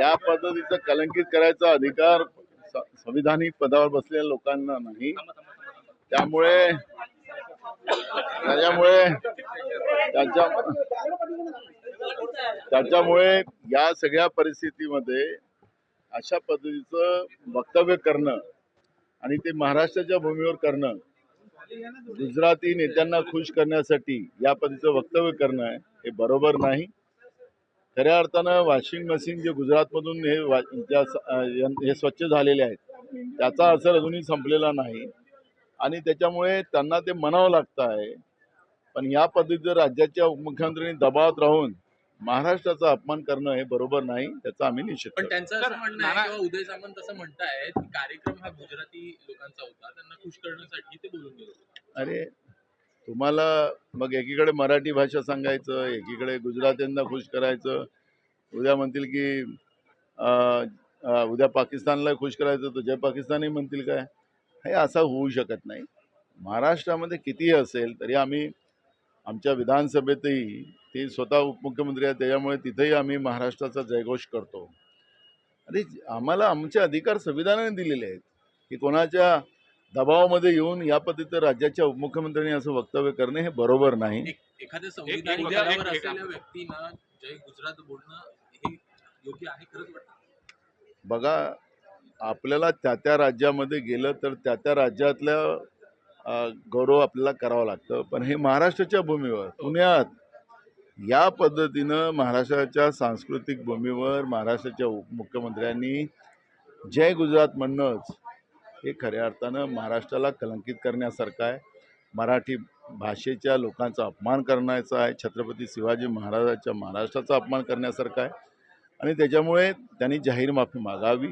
या पद्धतीचं कलंकित करायचा अधिकार संविधानिक पदावर बसलेल्या लोकांना नाही. त्यामुळे त्याच्यामुळे त्याच्या त्याच्यामुळे या सगळ्या परिस्थितीमध्ये अशा पद्धतीचं वक्तव्य करणं आणि ते महाराष्ट्राच्या भूमीवर करणं गुजराती नेत्यांना खुश करण्यासाठी या पद्धतीचं वक्तव्य करणं हे बरोबर नाही. खऱ्या अर्थानं वॉशिंग मशीन जे गुजरातमधून हे हे स्वच्छ झालेले आहेत त्याचा असर अजूनही संपलेला नाही. आणि त्याच्यामुळे त्यांना ते म्हणावं लागतं आहे. पण या पद्धतीचं राज्याच्या उपमुख्यमंत्र्यांनी दबावात राहून महाराष्ट्राचा अपमान करणं हे बरोबर नाही त्याचा आम्ही निषेध पण. त्यांचं असं म्हणणं आहे किंवा उदय सामंत असं म्हणतायत की कार्यक्रम हा गुजराती लोकांचा होता त्यांना खुश करण्यासाठी ते बोलून गेले अरे तुम्हाला मग एकीकडे मराठी भाषा सांगायचं एकीकडे गुजरात्यांना खुश करायचं. उद्या म्हणतील की उद्या पाकिस्तानला खुश करायचं तर जय पाकिस्तानही म्हणतील काय? हे असं होऊ शकत नाही. महाराष्ट्रामध्ये कितीही असेल तरी आम्ही आमच्या विधानसभेतही ते स्वतः उपमुख्यमंत्री आहेत त्याच्यामुळे तिथेही आम्ही महाराष्ट्राचा जयघोष करतो. आणि आम्हाला आमचे अधिकार संविधानाने दिलेले आहेत की कोणाच्या दबावामध्ये येऊन या पद्धतीचं राज्याच्या उपमुख्यमंत्र्यांनी असं वक्तव्य करणे हे बरोबर नाही. एक- एखाद्या संविधानिक एक- पदावर एक- एक- असलेल्या व्यक्तीनं जय गुजरात बोलणं हे योग्य आहे खरंच वाटतं? बघा आपल्याला त्या त्या राज्यामध्ये गेलं तर त्या त्या राज्यातल्या गौरव आपल्याला करावं लागतं. पण हे महाराष्ट्राच्या भूमीवर पुण्यात या पद्धतीनं महाराष्ट्राच्या सांस्कृतिक भूमीवर महाराष्ट्राच्या उपमुख्यमंत्र्यांनी जय गुजरात म्हणणंच हे खऱ्या अर्थानं महाराष्ट्राला कलंकित करण्यासारखं आहे. मराठी भाषेच्या लोकांचा अपमान करण्याचा आहे. छत्रपती शिवाजी महाराजाच्या महाराष्ट्राचा अपमान करण्यासारखा आहे. आणि त्याच्यामुळे त्यांनी जाहीर माफी मागावी.